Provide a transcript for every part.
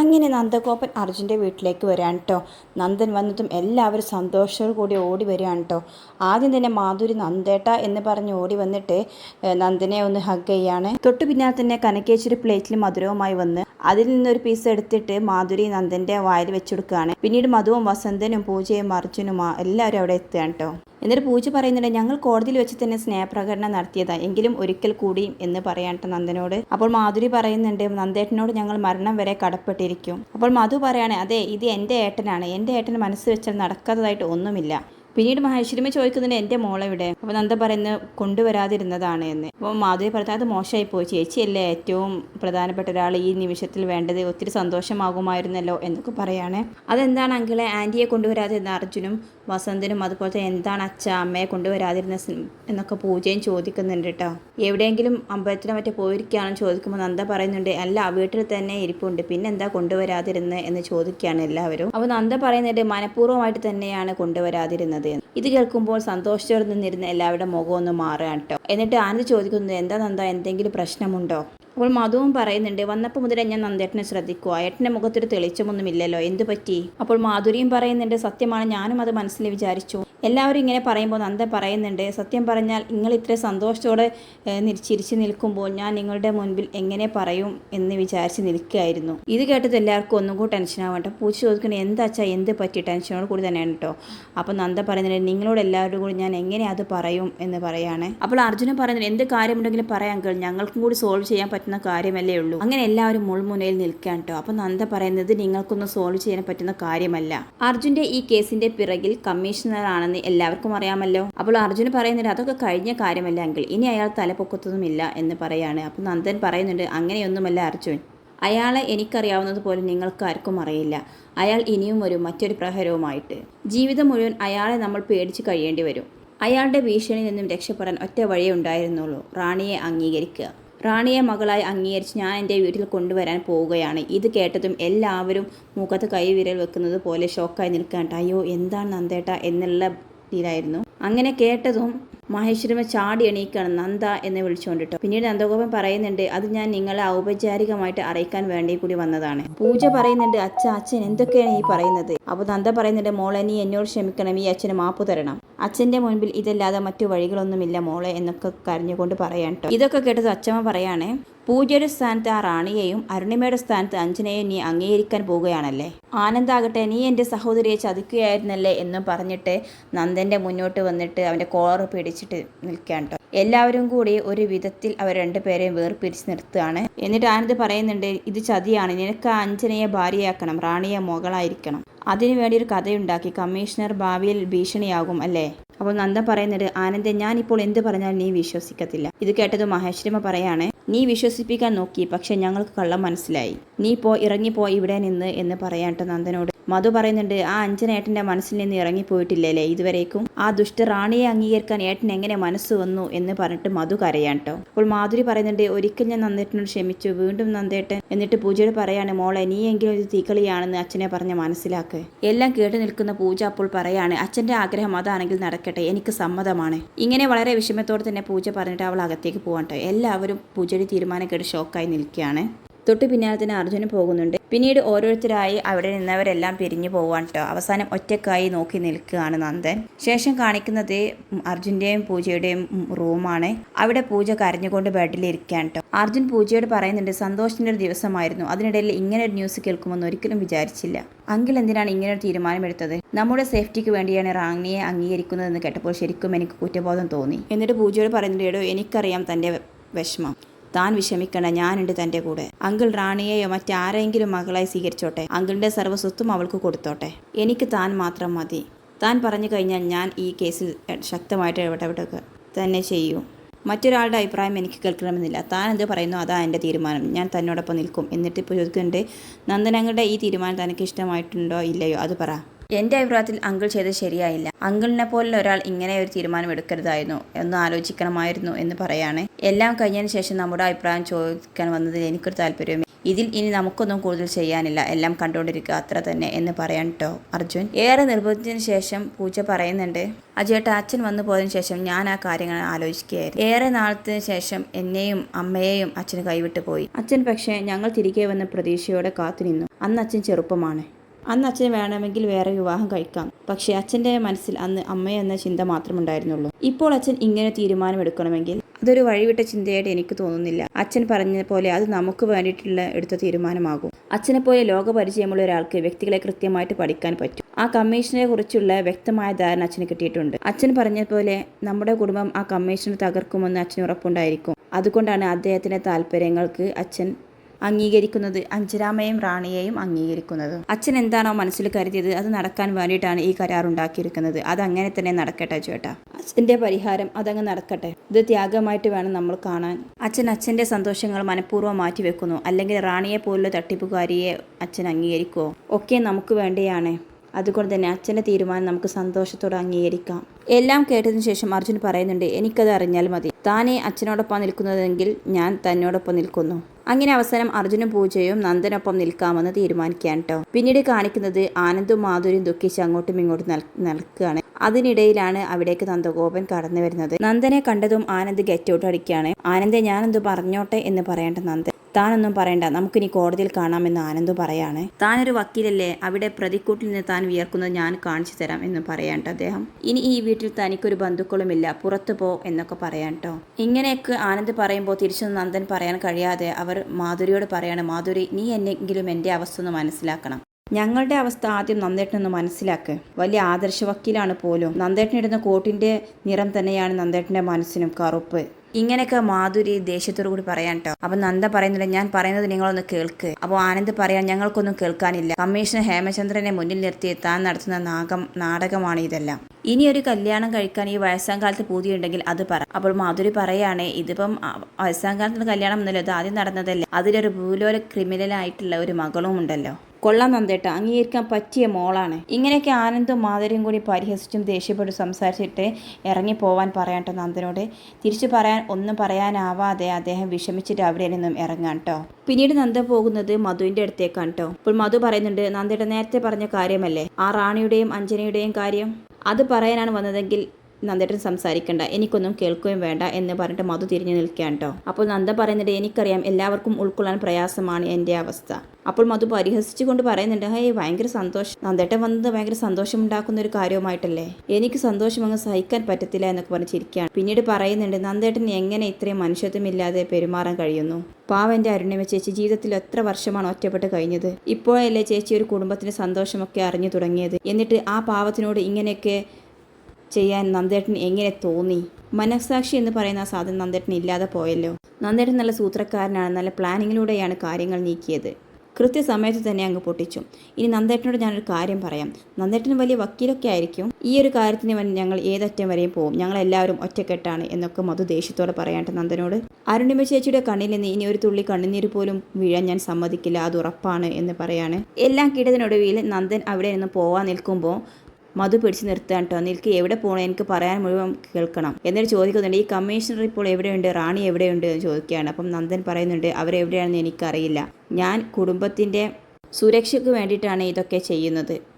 അങ്ങനെ നന്ദഗോപൻ അർജുന്റെ വീട്ടിലേക്ക് വരാൻ കേട്ടോ നന്ദൻ വന്നതും എല്ലാവരും സന്തോഷത്തോടു കൂടി ഓടി വരികയാണ് കേട്ടോ ആദ്യം തന്നെ മാധുരി നന്ദേട്ട എന്ന് പറഞ്ഞ് ഓടി വന്നിട്ട് നന്ദനെ ഒന്ന് ഹഗ് ചെയ്യാണ്. തൊട്ടു പിന്നാലെ തന്നെ കനക്കേച്ചിരി പ്ലേറ്റിൽ മധുരവുമായി വന്ന് അതിൽ നിന്നൊരു പീസ് എടുത്തിട്ട് മാധുരി നന്ദന്റെ വായിൽ വെച്ചുകൊടുക്കുകയാണ് പിന്നീട് മധുവും വസന്തനും പൂജയും അർജുനും എല്ലാവരും അവിടെ എത്തുകയാണ് കേട്ടോ എന്നിട്ട് പൂജ പറയുന്നുണ്ട് ഞങ്ങൾ കോടതിയിൽ വെച്ച് തന്നെ സ്നേഹപ്രകടനം നടത്തിയതാ. എങ്കിലും ഒരിക്കൽ കൂടി എന്ന് പറയാട്ടോ നന്ദനോട്. അപ്പോൾ മാധുരി പറയുന്നുണ്ട് നന്ദേട്ടനോട് ഞങ്ങൾ മരണം വരെ കടപ്പെട്ടിരിക്കും. അപ്പോൾ മധു പറയാണ് അതെ ഇത് എന്റെ ഏട്ടനാണ്. എന്റെ ഏട്ടൻ മനസ്സ് വെച്ചാൽ നടക്കാത്തതായിട്ട് ഒന്നുമില്ല. പിന്നീട് മഹേശ്വരിമ ചോദിക്കുന്നതിന് എന്റെ മോളെവിടെ അപ്പോൾ നന്ദ പറയുന്നത് കൊണ്ടുവരാതിരുന്നതാണ് എന്ന്. അപ്പോൾ മാധുരി പറഞ്ഞാൽ അത് മോശമായി പോയി. ചേച്ചിയല്ലേ ഏറ്റവും പ്രധാനപ്പെട്ട ഒരാൾ ഈ നിമിഷത്തിൽ വേണ്ടത് ഒത്തിരി സന്തോഷമാകുമായിരുന്നല്ലോ എന്നൊക്കെ പറയാണ്. അതെന്താണ് അങ്കിളെ കൊണ്ടുവരാതെ എന്ന് അർജുനും വസന്തനും അതുപോലെ തന്നെ എന്താണ് അച്ഛ അമ്മയെ കൊണ്ടുവരാതിരുന്ന എന്നൊക്കെ പൂജയും ചോദിക്കുന്നുണ്ട് കേട്ടോ എവിടെയെങ്കിലും അമ്പലത്തിലോ മറ്റോ പോയിരിക്കുകയാണെന്ന് ചോദിക്കുമ്പോൾ നന്ദ പറയുന്നുണ്ട് അല്ല വീട്ടിൽ തന്നെ ഇരിപ്പുണ്ട്. പിന്നെ എന്താ കൊണ്ടുവരാതിരുന്നത് എന്ന് ചോദിക്കുകയാണ് എല്ലാവരും. അപ്പോൾ നന്ദ പറയുന്നുണ്ട് മനഃപൂർവമായിട്ട് തന്നെയാണ് കൊണ്ടുവരാതിരുന്നത് ഇത് കേൾക്കുമ്പോൾ സന്തോഷത്തോടെ നിന്നിരുന്ന എല്ലാവരുടെ മുഖം ഒന്ന് മാറുകയാണ് കേട്ടോ എന്നിട്ട് ആനന്ദ് ചോദിക്കുന്നത് എന്താ നന്ദ എന്തെങ്കിലും പ്രശ്നമുണ്ടോ? അപ്പോൾ മാധവും പറയുന്നുണ്ട് വന്നപ്പോൾ മുതലേ ഞാൻ നന്ദേട്ടനെ ശ്രദ്ധിക്കുക ഏട്ടന്റെ മുഖത്തൊരു തെളിച്ചമൊന്നുമില്ലല്ലോ. എന്തു പറ്റി അപ്പോൾ മാധുരിയും പറയുന്നുണ്ട് സത്യമാണ്. ഞാനും അത് മനസ്സിൽ വിചാരിച്ചു. എല്ലാവരും ഇങ്ങനെ പറയുമ്പോൾ നന്ദ പറയുന്നുണ്ട്. സത്യം പറഞ്ഞാൽ നിങ്ങൾ ഇത്ര സന്തോഷത്തോടെ ചിരിച്ചു നിൽക്കുമ്പോൾ ഞാൻ നിങ്ങളുടെ മുൻപിൽ എങ്ങനെ പറയും എന്ന് വിചാരിച്ച് നിൽക്കുകയായിരുന്നു. ഇത് കേട്ടത് എല്ലാവർക്കും ഒന്നും കൂടി ടെൻഷൻ ആവട്ടെ. പൂച്ച ചോദിക്കുന്നത് എന്താ അച്ഛാ എന്ത് പറ്റി? ടെൻഷനോട് കൂടി തന്നെയാണ് കേട്ടോ അപ്പോൾ നന്ദ പറയുന്നുണ്ട് നിങ്ങളോട് എല്ലാവരോടും കൂടി ഞാൻ എങ്ങനെ അത് പറയും? എന്ന് പറയാണ്. അപ്പോൾ അർജുനൻ പറയുന്നത് എന്ത് കാര്യമുണ്ടെങ്കിലും പറയാൻ അങ്കിൾ ഞങ്ങൾക്കും കൂടി സോൾവ് ചെയ്യാൻ പറ്റുന്ന കാര്യമല്ലേ ഉള്ളൂ. അങ്ങനെ എല്ലാവരും മുൾമുനയിൽ നിൽക്കാൻ കേട്ടോ അപ്പോൾ നന്ദ പറയുന്നത് നിങ്ങൾക്കൊന്നും സോൾവ് ചെയ്യാൻ പറ്റുന്ന കാര്യമല്ല. അർജുന്റെ ഈ കേസിന്റെ പിറകിൽ കമ്മീഷണർ ആണെന്ന് എല്ലാവർക്കും അറിയാമല്ലോ. അപ്പോൾ അർജുന് പറയുന്നുണ്ട് അതൊക്കെ കഴിഞ്ഞ കാര്യമല്ല എങ്കിൽ ഇനി അയാൾ തലപൊക്കത്തതുമില്ല എന്ന് പറയാണ്. അപ്പോൾ നന്ദൻ പറയുന്നുണ്ട് അങ്ങനെയൊന്നുമല്ല അർജുൻ. അയാളെ എനിക്കറിയാവുന്നതുപോലെ നിങ്ങൾക്ക് ആർക്കും അറിയില്ല. അയാൾ ഇനിയും വരും മറ്റൊരു പ്രഹരവുമായിട്ട്. ജീവിതം മുഴുവൻ അയാളെ നമ്മൾ പേടിച്ച് കഴിയേണ്ടി വരും. അയാളുടെ ഭീഷണിയിൽ നിന്നും രക്ഷപ്പെടാൻ ഒറ്റ വഴിയേ ഉണ്ടായിരുന്നുള്ളൂ. റാണിയെ അംഗീകരിക്കുക. റാണിയെ മകളായി അംഗീകരിച്ച് ഞാൻ എന്റെ വീട്ടിൽ കൊണ്ടുവരാൻ പോവുകയാണ്. ഇത് കേട്ടതും എല്ലാവരും മുഖത്ത് കൈവിരൽ വെക്കുന്നത് പോലെ ഷോക്കായി നിൽക്കാണ്ട് അയ്യോ എന്താണ് നന്ദേട്ട? എന്നുള്ള ഇതിലായിരുന്നു അങ്ങനെ കേട്ടതും മഹേശ്വരമ ചാടി എണീക്കാണ് നന്ദ എന്ന് വിളിച്ചുകൊണ്ടിട്ടോ. പിന്നീട് നന്ദഗോപൻ പറയുന്നുണ്ട് അത് ഞാൻ നിങ്ങളെ ഔപചാരികമായിട്ട് അറിയിക്കാൻ വേണ്ടി കൂടി വന്നതാണ്. പൂജ പറയുന്നുണ്ട് അച്ഛ അച്ഛൻ എന്തൊക്കെയാണ് ഈ പറയുന്നത്? അപ്പോൾ നന്ദ പറയുന്നുണ്ട് മോളെ നീ എന്നോട് ക്ഷമിക്കണം ഈ അച്ഛന് മാപ്പ് തരണം. അച്ഛന്റെ മുൻപിൽ ഇതല്ലാതെ മറ്റു വഴികളൊന്നുമില്ല മോളെ എന്നൊക്കെ കരഞ്ഞുകൊണ്ട് പറയാൻ കേട്ടോ ഇതൊക്കെ കേട്ടത് അച്ഛമ്മ പറയാണ് പൂജയുടെ സ്ഥാനത്ത് ആ റാണിയെയും അരുണിമയുടെ സ്ഥാനത്ത് അഞ്ജനയെയും നീ അംഗീകരിക്കാൻ പോവുകയാണല്ലേ? ആനന്ദാകട്ടെ നീ എന്റെ സഹോദരിയെ ചതിക്കുകയായിരുന്നല്ലേ എന്നും പറഞ്ഞിട്ട് നന്ദന്റെ മുന്നോട്ട് വന്നിട്ട് അവന്റെ കോളർ പിടിച്ചിട്ട് നിൽക്കാൻ എല്ലാവരും കൂടി ഒരു വിധത്തിൽ അവർ രണ്ടുപേരെയും വേർപിരിച്ച് നിർത്തുകയാണ്. എന്നിട്ട് ആനന്ദ് പറയുന്നുണ്ട് ഇത് ചതിയാണ്. നിനക്ക് അഞ്ജനയെ ഭാര്യയാക്കണം റാണിയെ മകളായിരിക്കണം. അതിനു വേണ്ടി ഒരു കഥയുണ്ടാക്കി. കമ്മീഷണർ ഭാവിയിൽ ഭീഷണിയാകും അല്ലേ? അപ്പോൾ നന്ദ പറയുന്നത് ആനന്ദൻ ഞാനിപ്പോൾ എന്ത് പറഞ്ഞാലും നീ വിശ്വസിക്കത്തില്ല. ഇത് കേട്ടത് മഹേശ്വരമ പറയാണ് നീ വിശ്വസിപ്പിക്കാൻ നോക്കി പക്ഷെ ഞങ്ങൾക്ക് കള്ളം മനസ്സിലായി. നീ പോ ഇറങ്ങിപ്പോ ഇവിടെ നിന്ന് എന്ന് പറയാട്ടോ നന്ദനോട് മധു പറയുന്നുണ്ട് ആ അഞ്ജനേട്ടന്റെ മനസ്സിൽ നിന്ന് ഇറങ്ങിപ്പോയിട്ടില്ലല്ലേ? ഇതുവരേക്കും ആ ദുഷ്ട റാണിയെ അംഗീകരിക്കാൻ ഏട്ടൻ എങ്ങനെ മനസ്സ് വന്നു? എന്ന് പറഞ്ഞിട്ട് മധു കരയാൻ കേട്ടോ അപ്പോൾ മാധുരി പറയുന്നുണ്ട് ഒരിക്കൽ ഞാൻ നന്ദേട്ടനോട് ക്ഷമിച്ചു. വീണ്ടും നന്ദേട്ടൻ എന്നിട്ട് പൂജയോട് പറയാണ് മോളെ നീയെങ്കിലും ഒരു തീക്കളിയാണെന്ന് അച്ഛനെ പറഞ്ഞ് മനസ്സിലാക്ക്. എല്ലാം കേട്ടു നിൽക്കുന്ന പൂജ അപ്പോൾ പറയാണ് അച്ഛന്റെ ആഗ്രഹം അതാണെങ്കിൽ നടക്കട്ടെ. എനിക്ക് സമ്മതമാണ്. ഇങ്ങനെ വളരെ വിഷമത്തോടെ തന്നെ പൂജ പറഞ്ഞിട്ട് അവൾ അകത്തേക്ക് പോകട്ടെ എല്ലാവരും പൂജയുടെ തീരുമാനം കേട്ട് ഷോക്കായി നിൽക്കുകയാണ്. തൊട്ടു പിന്നാലെ തന്നെ അർജുന് പോകുന്നുണ്ട്. പിന്നീട് ഓരോരുത്തരായി അവിടെ നിന്നവരെല്ലാം പിരിഞ്ഞു പോവാൻ കേട്ടോ അവസാനം ഒറ്റക്കായി നോക്കി നിൽക്കുകയാണ് നന്ദൻ. ശേഷം കാണിക്കുന്നത് അർജുന്റെയും പൂജയുടെയും റൂമാണ് അവിടെ പൂജ കരഞ്ഞുകൊണ്ട് ബെഡിലിരിക്കാൻ കേട്ടോ അർജുൻ പൂജയോട് പറയുന്നുണ്ട് സന്തോഷത്തിന്റെ ഒരു ദിവസമായിരുന്നു. അതിനിടയിൽ ഇങ്ങനെ ഒരു ന്യൂസ് കേൾക്കുമെന്ന് ഒരിക്കലും വിചാരിച്ചില്ല. അങ്കിൾ എന്തിനാണ് ഇങ്ങനെ ഒരു തീരുമാനമെടുത്തത്? നമ്മുടെ സേഫ്റ്റിക്ക് വേണ്ടിയാണ് റാങ്ങിയെ അംഗീകരിക്കുന്നതെന്ന് കേട്ടപ്പോൾ ശരിക്കും എനിക്ക് കുറ്റബോധം തോന്നി. എന്നിട്ട് പൂജയോട് പറയുന്നുണ്ട് എടോ എനിക്കറിയാം തന്റെ വിഷമം. താൻ വിഷമിക്കണ ഞാനുണ്ട് തന്റെ കൂടെ. അങ്കിൾ റാണിയെയോ മറ്റാരെങ്കിലും മകളായി സ്വീകരിച്ചോട്ടെ. അങ്കിളിന്റെ സർവസ്വത്തും അവൾക്ക് കൊടുത്തോട്ടെ. എനിക്ക് താൻ മാത്രം മതി. താൻ പറഞ്ഞു കഴിഞ്ഞാൽ ഞാൻ ഈ കേസിൽ ശക്തമായിട്ട് ഇടപെടുക തന്നെ ചെയ്യൂ. മറ്റൊരാളുടെ അഭിപ്രായം എനിക്ക് കേൾക്കണമെന്നില്ല. താൻ എന്ത് പറയുന്നു അതാ എന്റെ തീരുമാനം. ഞാൻ തന്നോടൊപ്പം നിൽക്കും. എന്നിട്ട് ഇപ്പോൾ ചോദിക്കുന്നുണ്ട് നന്ദനങ്ങളുടെ ഈ തീരുമാനം തനിക്ക് ഇഷ്ടമായിട്ടുണ്ടോ ഇല്ലയോ? അത് പറ. എന്റെ അഭിപ്രായത്തിൽ അങ്കിൾ ചെയ്തത് ശരിയായില്ല. അങ്കിളിനെ പോലുള്ള ഒരാൾ ഇങ്ങനെ ഒരു തീരുമാനം എടുക്കരുതായിരുന്നു. എന്ന് ആലോചിക്കണമായിരുന്നു എന്ന് പറയാണ്. എല്ലാം കഴിഞ്ഞതിന് ശേഷം നമ്മുടെ അഭിപ്രായം ചോദിക്കാൻ വന്നതിൽ എനിക്കൊരു താല്പര്യമേ ഇതിൽ ഇനി നമുക്കൊന്നും കൂടുതൽ ചെയ്യാനില്ല. എല്ലാം കണ്ടുകൊണ്ടിരിക്കുക. അത്ര തന്നെ എന്ന് പറയാൻ കേട്ടോ അർജുൻ ഏറെ നിർബന്ധിച്ചതിന് ശേഷം പൂജ പറയുന്നുണ്ട് അജയേട്ട അച്ഛൻ വന്നു പോയതിന് ശേഷം ഞാൻ ആ കാര്യങ്ങൾ ആലോചിക്കുകയായിരുന്നു. ഏറെ നാളത്തിന് ശേഷം എന്നെയും അമ്മയെയും അച്ഛന് കൈവിട്ടു പോയി. അച്ഛൻ പക്ഷേ ഞങ്ങൾ തിരികെ വന്ന പ്രതീക്ഷയോടെ കാത്തുനിന്നു അന്ന് അച്ഛൻ ചെറുപ്പമാണ്. അന്ന് അച്ഛന് വേണമെങ്കിൽ വേറെ വിവാഹം കഴിക്കാം. പക്ഷേ അച്ഛന്റെ മനസ്സിൽ അന്ന് അമ്മയെന്ന ചിന്ത മാത്രമുണ്ടായിരുന്നുള്ളൂ. ഇപ്പോൾ അച്ഛൻ ഇങ്ങനെ തീരുമാനമെടുക്കണമെങ്കിൽ അതൊരു വഴിവിട്ട ചിന്തയായിട്ട് എനിക്ക് തോന്നുന്നില്ല. അച്ഛൻ പറഞ്ഞ പോലെ അത് നമുക്ക് വേണ്ടിയിട്ടുള്ള എടുത്ത തീരുമാനമാകും. അച്ഛനെ പോലെ ലോകപരിചയമുള്ള ഒരാൾക്ക് വ്യക്തികളെ കൃത്യമായിട്ട് പഠിക്കാൻ പറ്റും. ആ കമ്മീഷനെ കുറിച്ചുള്ള വ്യക്തമായ ധാരണ അച്ഛന് കിട്ടിയിട്ടുണ്ട്. അച്ഛൻ പറഞ്ഞ പോലെ നമ്മുടെ കുടുംബം ആ കമ്മീഷനെ തകർക്കുമെന്ന് അച്ഛന് ഉറപ്പുണ്ടായിരിക്കും. അതുകൊണ്ടാണ് അദ്ദേഹത്തിന്റെ താല്പര്യങ്ങൾക്ക് അച്ഛൻ അംഗീകരിക്കുന്നത് അഞ്ചരാമയും റാണിയെയും അംഗീകരിക്കുന്നത്. അച്ഛൻ എന്താണോ മനസ്സിൽ കരുതിയത് അത് നടക്കാൻ വേണ്ടിയിട്ടാണ് ഈ കരാർ ഉണ്ടാക്കിയിരിക്കുന്നത്. അത് അങ്ങനെ തന്നെ നടക്കട്ടെ ചേട്ടാ. അച്ഛന്റെ പരിഹാരം അതങ്ങ് നടക്കട്ടെ. ഇത് ത്യാഗമായിട്ട് വേണം നമ്മൾ കാണാൻ. അച്ഛൻ അച്ഛന്റെ സന്തോഷങ്ങൾ മനഃപൂർവം മാറ്റിവെക്കുന്നു. അല്ലെങ്കിൽ റാണിയെ പോലുള്ള തട്ടിപ്പുകാരിയെ അച്ഛൻ അംഗീകരിക്കുമോ ഒക്കെ നമുക്ക് വേണ്ടിയാണ്. അതുകൊണ്ട് തന്നെ അച്ഛന്റെ തീരുമാനം നമുക്ക് സന്തോഷത്തോടെ അംഗീകരിക്കാം. എല്ലാം കേട്ടതിന് ശേഷം അർജുൻ പറയുന്നുണ്ട് എനിക്കത് അറിഞ്ഞാൽ മതി. താനേ അച്ഛനോടൊപ്പം നിൽക്കുന്നതെങ്കിൽ ഞാൻ തന്നോടൊപ്പം നിൽക്കുന്നു. അങ്ങനെ അവസാനം അർജുനും പൂജയും നന്ദനൊപ്പം നിൽക്കാമെന്ന് തീരുമാനിക്കാൻ കേട്ടോ പിന്നീട് കാണിക്കുന്നത് ആനന്ദും മാധുര്യം ദുഃഖിച്ച് അങ്ങോട്ടും ഇങ്ങോട്ടും നൽകുകയാണ് അതിനിടയിലാണ് അവിടേക്ക് നന്ദഗോപൻ കടന്നു വരുന്നത് നന്ദനെ കണ്ടതും ആനന്ദ് ഗെറ്റ് ഔട്ട് അടിക്കുകയാണ്. ആനന്ദ് ഞാനെന്ത് പറഞ്ഞോട്ടെ എന്ന് പറയേണ്ട നന്ദൻ. താനൊന്നും പറയണ്ട. നമുക്കിനി കോടതിയിൽ കാണാമെന്ന് ആനന്ദ് പറയാണ്. താനൊരു വക്കീലല്ലേ? അവിടെ പ്രതിക്കൂട്ടിൽ നിന്ന് താൻ വിയർക്കുന്നത് ഞാൻ കാണിച്ചു തരാം എന്ന് പറയാണ്ട് അദ്ദേഹം. ഇനി ഈ വീട്ടിൽ തനിക്കൊരു ബന്ധുക്കളുമില്ല. പുറത്തു പോ എന്നൊക്കെ പറയാട്ടോ ഇങ്ങനെയൊക്കെ ആനന്ദ് പറയുമ്പോൾ തിരിച്ചു നന്ദൻ പറയാൻ കഴിയാതെ അവർ മാധുരിയോട് പറയാണ് മാധുരി നീ എന്നെങ്കിലും എന്റെ അവസ്ഥ ഒന്ന് മനസ്സിലാക്കണം. ഞങ്ങളുടെ അവസ്ഥ ആദ്യം നന്ദേട്ടനൊന്ന് മനസ്സിലാക്കുക വലിയ ആദർശ വക്കീലാണ് പോലും നന്ദേട്ടനിടുന്ന കോട്ടിന്റെ നിറം തന്നെയാണ് നന്ദേട്ടന്റെ മനസ്സിനും കറുപ്പ്. ഇങ്ങനെയൊക്കെ മാധുരി ദേഷ്യത്തോടു കൂടി പറയാൻ കേട്ടോ അപ്പൊ നന്ദ പറയുന്നില്ല ഞാൻ പറയുന്നത് നിങ്ങളൊന്ന് കേൾക്ക്. അപ്പോൾ ആനന്ദ് പറയാൻ ഞങ്ങൾക്കൊന്നും കേൾക്കാനില്ല. കമ്മീഷണർ ഹേമചന്ദ്രനെ മുന്നിൽ നിർത്തി താൻ നടത്തുന്ന നാഗം നാടകമാണ് ഇതെല്ലാം. ഇനി ഒരു കല്യാണം കഴിക്കാൻ ഈ വയസ്സാം കാലത്ത് പൂതിയുണ്ടെങ്കിൽ അത് പറ. അപ്പോൾ മാധുരി പറയാണ് ഇതിപ്പം വയസ്സാം കാലത്ത് കല്യാണം ഒന്നുമില്ല ഇത് ആദ്യം നടന്നതല്ലേ? അതിലൊരു ഭൂലോല ക്രിമിനലായിട്ടുള്ള ഒരു മകളും ഉണ്ടല്ലോ കൊള്ളാം നന്ദേട്ട. അംഗീകരിക്കാൻ പറ്റിയ മോളാണ്. ഇങ്ങനെയൊക്കെ ആനന്ദും മാധുര്യം കൂടി പരിഹസിച്ചും ദേഷ്യപ്പെട്ട് സംസാരിച്ചിട്ട് ഇറങ്ങി പോവാൻ പറയാട്ടോ നന്ദനോട്. തിരിച്ചു പറയാൻ ഒന്നും പറയാനാവാതെ അദ്ദേഹം വിഷമിച്ചിട്ട് അവിടെ നിന്നും ഇറങ്ങാൻ കേട്ടോ പിന്നീട് നന്ദ പോകുന്നത് മധുവിന്റെ അടുത്തേക്കാണ് കേട്ടോ ഇപ്പോൾ മധു പറയുന്നുണ്ട് നന്ദയുടെ നേരത്തെ പറഞ്ഞ കാര്യമല്ലേ? ആ റാണിയുടെയും അഞ്ജനയുടെയും കാര്യം? അത് പറയാനാണ് വന്നതെങ്കിൽ നന്ദേട്ടൻ സംസാരിക്കണ്ട എനിക്കൊന്നും കേൾക്കുകയും വേണ്ട എന്ന് പറഞ്ഞിട്ട് മധു തിരിഞ്ഞു നിൽക്കുകയാണ് കേട്ടോ അപ്പോൾ നന്ദ പറയുന്നുണ്ട് എനിക്കറിയാം എല്ലാവർക്കും ഉൾക്കൊള്ളാൻ പ്രയാസമാണ് എന്റെ അവസ്ഥ. അപ്പോൾ മധു പരിഹസിച്ചുകൊണ്ട് പറയുന്നുണ്ട് ഹേ ഭയങ്കര സന്തോഷം. നന്ദേട്ടൻ വന്നത് ഭയങ്കര സന്തോഷമുണ്ടാക്കുന്ന ഒരു കാര്യവുമായിട്ടല്ലേ? എനിക്ക് സന്തോഷം അങ്ങ് സഹിക്കാൻ പറ്റത്തില്ല എന്നൊക്കെ പറഞ്ഞ് ചിരിക്കുകയാണ്. പിന്നീട് പറയുന്നുണ്ട് നന്ദേട്ടൻ എങ്ങനെ ഇത്രയും മനുഷ്യത്വമില്ലാതെ പെരുമാറാൻ കഴിയുന്നു? പാവന്റെ അരുണിമ ചേച്ചി ജീവിതത്തിൽ എത്ര വർഷമാണ് ഒറ്റപ്പെട്ട് കഴിഞ്ഞത്? ഇപ്പോഴല്ലേ ചേച്ചി ഒരു കുടുംബത്തിന് സന്തോഷമൊക്കെ അറിഞ്ഞു തുടങ്ങിയത്. എന്നിട്ട് ആ പാവത്തിനോട് ഇങ്ങനെയൊക്കെ ചെയ്യാൻ നന്ദേട്ടൻ എങ്ങനെ തോന്നി? മനസാക്ഷി എന്ന് പറയുന്ന ആ സാധനം നന്ദേട്ടൻ ഇല്ലാതെ പോയല്ലോ. നന്ദേട്ടൻ നല്ല സൂത്രക്കാരനാണ് നല്ല പ്ലാനിങ്ങിലൂടെയാണ് കാര്യങ്ങൾ നീക്കിയത്. കൃത്യസമയത്ത് തന്നെ അങ്ങ് പൊട്ടിച്ചു. ഇനി നന്ദേട്ടനോട് ഞാനൊരു കാര്യം പറയാം. നന്ദേട്ടൻ വലിയ വക്കീലൊക്കെ ആയിരിക്കും. ഈ ഒരു കാര്യത്തിന് വേണ്ടി ഞങ്ങൾ ഏതറ്റം വരെയും പോകും ഞങ്ങൾ എല്ലാവരും ഒറ്റക്കെട്ടാണ് എന്നൊക്കെ മധു ദേഷ്യത്തോടെ പറയാട്ടെ നന്ദനോട്. അരുണിമ ചേച്ചിയുടെ കണ്ണിൽ നിന്ന് ഇനി ഒരു തുള്ളി കണ്ണുനീര് പോലും വീഴാൻ ഞാൻ സമ്മതിക്കില്ല. അത് ഉറപ്പാണ് എന്ന് പറയാണ്. എല്ലാം കിടതിനൊടുവിൽ നന്ദൻ അവിടെ നിന്ന് പോവാൻ നിൽക്കുമ്പോൾ മധു പിടിച്ചു നിർത്താൻ കേട്ടോ നിൽക്ക് എവിടെ പോകണം എനിക്ക് പറയാൻ മുഴുവൻ കേൾക്കണം. എന്നിട്ട് ചോദിക്കുന്നുണ്ട്. ഈ കമ്മീഷണർ ഇപ്പോൾ എവിടെയുണ്ട്? റാണി എവിടെയുണ്ട് എന്ന് ചോദിക്കുകയാണ്. അപ്പം നന്ദൻ പറയുന്നുണ്ട് അവരെവിടെയാണെന്ന് എനിക്കറിയില്ല. ഞാൻ കുടുംബത്തിന്റെ സുരക്ഷയ്ക്ക് വേണ്ടിയിട്ടാണ് ഇതൊക്കെ ചെയ്യുന്നത്.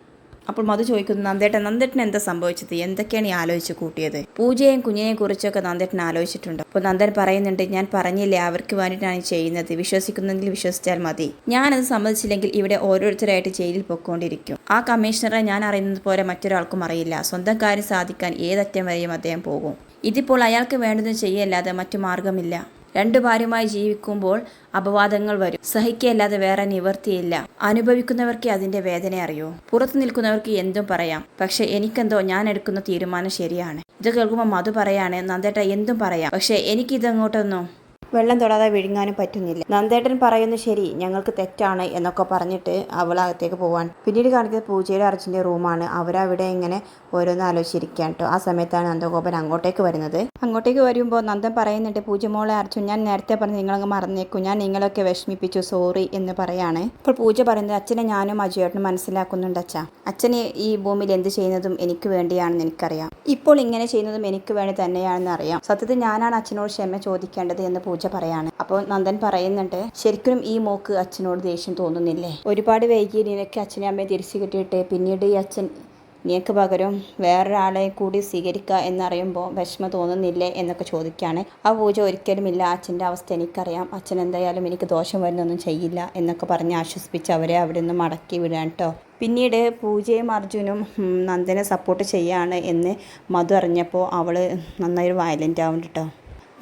അപ്പോൾ മധു ചോദിക്കുന്നു നന്ദേട്ടൻ നന്ദേട്ടൻ എന്താ സംഭവിച്ചത്? എന്തൊക്കെയാണ് ഈ ആലോചിച്ച് കൂട്ടിയത്? പൂജയെയും കുഞ്ഞിനെയും കുറിച്ചൊക്കെ നന്ദേട്ടൻ ആലോചിച്ചിട്ടുണ്ട്. അപ്പോൾ നന്ദൻ പറയുന്നുണ്ട് ഞാൻ പറഞ്ഞില്ലേ അവർക്ക് വേണ്ടിയിട്ടാണ് ചെയ്യുന്നത്. വിശ്വസിക്കുന്നെങ്കിൽ വിശ്വസിച്ചാൽ മതി. ഞാനത് സമ്മതിച്ചില്ലെങ്കിൽ ഇവിടെ ഓരോരുത്തരായിട്ട് ജയിലിൽ പൊക്കോണ്ടിരിക്കും ആ കമ്മീഷണറെ ഞാൻ അറിയുന്നത് പോലെ മറ്റൊരാൾക്കും അറിയില്ല. സ്വന്തം കാര്യം സാധിക്കാൻ ഏതറ്റം വരെയും അദ്ദേഹം പോകും. ഇതിപ്പോൾ അയാൾക്ക് വേണ്ടത് ചെയ്യല്ലാതെ മറ്റു മാർഗമില്ല രണ്ടു ഭാര്യമായി ജീവിക്കുമ്പോൾ അപവാദങ്ങൾ വരും. സഹിക്കല്ലാതെ വേറെ നിവർത്തിയില്ല. അനുഭവിക്കുന്നവർക്ക് അതിന്റെ വേദന അറിയൂ. പുറത്തു നിൽക്കുന്നവർക്ക് എന്തും പറയാം. പക്ഷെ എനിക്കെന്തോ ഞാൻ എടുക്കുന്ന തീരുമാനം ശരിയാണ്. ഇത് കേൾക്കുമ്പോൾ മധു പറയാണ് നന്ദേട്ട എന്തും പറയാം. പക്ഷെ എനിക്കിതങ്ങോട്ടൊന്നും വെള്ളം തൊടാതെ വിഴുങ്ങാനും പറ്റുന്നില്ല. നന്ദേട്ടൻ പറയുന്നു ശരി ഞങ്ങൾക്ക് തെറ്റാണ് എന്നൊക്കെ പറഞ്ഞിട്ട് അവൾ അകത്തേക്ക് പോവാൻ പിന്നീട് കാണിക്കുന്നത് പൂജയുടെ അർജുന്റെ റൂമാണ്. അവരവിടെ ഇങ്ങനെ ഓരോന്ന് ആലോചിച്ചിരിക്കാൻ കേട്ടോ. ആ സമയത്താണ് നന്ദഗോപൻ അങ്ങോട്ടേക്ക് വരുന്നത്. അങ്ങോട്ടേക്ക് വരുമ്പോൾ നന്ദൻ പറയുന്നുണ്ട് പൂജമോളെ അർജുൻ ഞാൻ നേരത്തെ പറഞ്ഞ് നിങ്ങളങ്ങ് മറന്നേക്കും. ഞാൻ നിങ്ങളൊക്കെ വിഷമിപ്പിച്ചു സോറി എന്ന് പറയാണ്. അപ്പോൾ പൂജ പറയുന്നത് അച്ഛനെ ഞാനും അജയേട്ടനും മനസ്സിലാക്കുന്നുണ്ട് അച്ഛ. അച്ഛനെ ഈ ഭൂമിയിൽ എന്ത് ചെയ്യുന്നതും എനിക്ക് വേണ്ടിയാണെന്ന് എനിക്കറിയാം. ഇപ്പോൾ ഇങ്ങനെ ചെയ്യുന്നതും എനിക്ക് വേണ്ടി തന്നെയാണെന്ന് അറിയാം. സത്യത്തിൽ ഞാനാണ് അച്ഛനോട് ക്ഷമ ചോദിക്കേണ്ടത് എന്ന് പൂജ പറയാണ്. അപ്പോൾ നന്ദൻ പറയുന്നുണ്ട് ശരിക്കും ഈ മോക്ക് അച്ഛനോട് ദേഷ്യം തോന്നുന്നില്ലേ? ഒരുപാട് വൈകി നിനക്ക് അച്ഛനെ അമ്മയെ തിരിച്ചു കിട്ടിയിട്ട് പിന്നീട് ഈ അച്ഛൻ നിനക്ക് പകരം വേറൊരാളെ കൂടി സ്വീകരിക്കുക എന്നറിയുമ്പോൾ വിഷമം തോന്നുന്നില്ലേ? എന്നൊക്കെ ചോദിക്കുകയാണ്. ആ പൂജ ഒരിക്കലുമില്ല. അച്ഛന്റെ അവസ്ഥ എനിക്കറിയാം. അച്ഛൻ എന്തായാലും എനിക്ക് ദോഷം വരുന്നൊന്നും ചെയ്യില്ല എന്നൊക്കെ പറഞ്ഞ് ആശ്വസിപ്പിച്ച് അവരെ അവിടെ നിന്ന് മടക്കി വിടാൻ കേട്ടോ പിന്നീട് പൂജയും അർജുനും നന്ദനെ സപ്പോർട്ട് ചെയ്യാണ് എന്ന് മധു അറിഞ്ഞപ്പോൾ അവൾ നന്നായി വയലന്റ് ആവുന്നുണ്ട് കേട്ടോ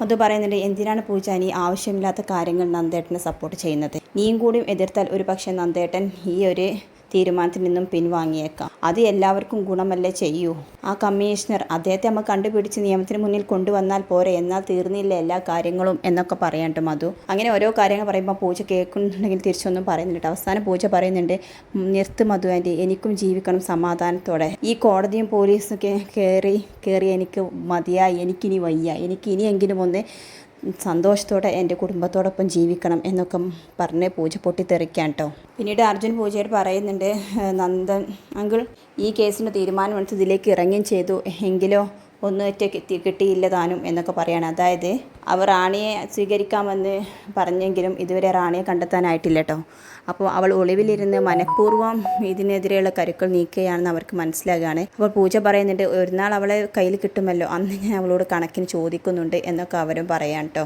മധു പറയുന്നുണ്ട് എന്തിനാണ് പൂജ നീ ആവശ്യമില്ലാത്ത കാര്യങ്ങൾ നന്ദേട്ടനെ സപ്പോർട്ട് ചെയ്യുന്നത്? നീയും കൂടിയും എതിർത്താൽ ഒരു പക്ഷേ നന്ദേട്ടൻ ഈ ഒരു തീരുമാനത്തിൽ നിന്നും പിൻവാങ്ങിയേക്കാം. അത് എല്ലാവർക്കും ഗുണമല്ലേ ചെയ്യൂ? ആ കമ്മീഷണർ അദ്ദേഹത്തെ നമ്മൾ കണ്ടുപിടിച്ച് നിയമത്തിന് മുന്നിൽ കൊണ്ടുവന്നാൽ പോരെ എന്നാൽ തീർന്നില്ല എല്ലാ കാര്യങ്ങളും എന്നൊക്കെ പറയാണ്ട് മധു. അങ്ങനെ ഓരോ കാര്യങ്ങൾ പറയുമ്പോൾ പൂജ കേൾക്കുന്നുണ്ടെങ്കിൽ തിരിച്ചൊന്നും പറയുന്നില്ല അവസാനം പൂജ പറയുന്നുണ്ട് "ഉം, നിർത്ത് മധു ആന്റി എനിക്കും ജീവിക്കണം സമാധാനത്തോടെ. ഈ കോടതിയും പോലീസും ഒക്കെ കയറി കയറി എനിക്ക് മതിയായി എനിക്കിനി വയ്യ. എനിക്കിനിയെങ്കിലും ഒന്ന് സന്തോഷത്തോടെ എന്റെ കുടുംബത്തോടൊപ്പം ജീവിക്കണം എന്നൊക്കെ പറഞ്ഞ് പൂജ പൊട്ടിത്തെറിക്കാൻ കേട്ടോ പിന്നീട് അർജുൻ പൂജയർ പറയുന്നുണ്ട് നന്ദൻ അങ്കിൾ ഈ കേസിന്റെ തീരുമാനമെടുത്ത് ഇതിലേക്ക് ഇറങ്ങുകയും ചെയ്തു. എങ്കിലോ ഒന്നും ഒറ്റ കിട്ടിയില്ല താനും എന്നൊക്കെ പറയാണ്. അതായത് അവർ റാണിയെ സ്വീകരിക്കാമെന്ന് പറഞ്ഞെങ്കിലും ഇതുവരെ റാണിയെ കണ്ടെത്താനായിട്ടില്ല കേട്ടോ അപ്പോൾ അവൾ ഒളിവിലിരുന്ന് മനഃപൂർവം ഇതിനെതിരെയുള്ള കരുക്കൾ നീക്കുകയാണെന്ന് അവർക്ക് മനസ്സിലാകുകയാണ്. അപ്പോൾ പൂജ പറയുന്നുണ്ട് ഒരു നാൾ അവളെ കയ്യിൽ കിട്ടുമല്ലോ അന്ന് ഞാൻ അവളോട് കണക്കിന് ചോദിക്കുന്നുണ്ട് എന്നൊക്കെ അവരും പറയാം കേട്ടോ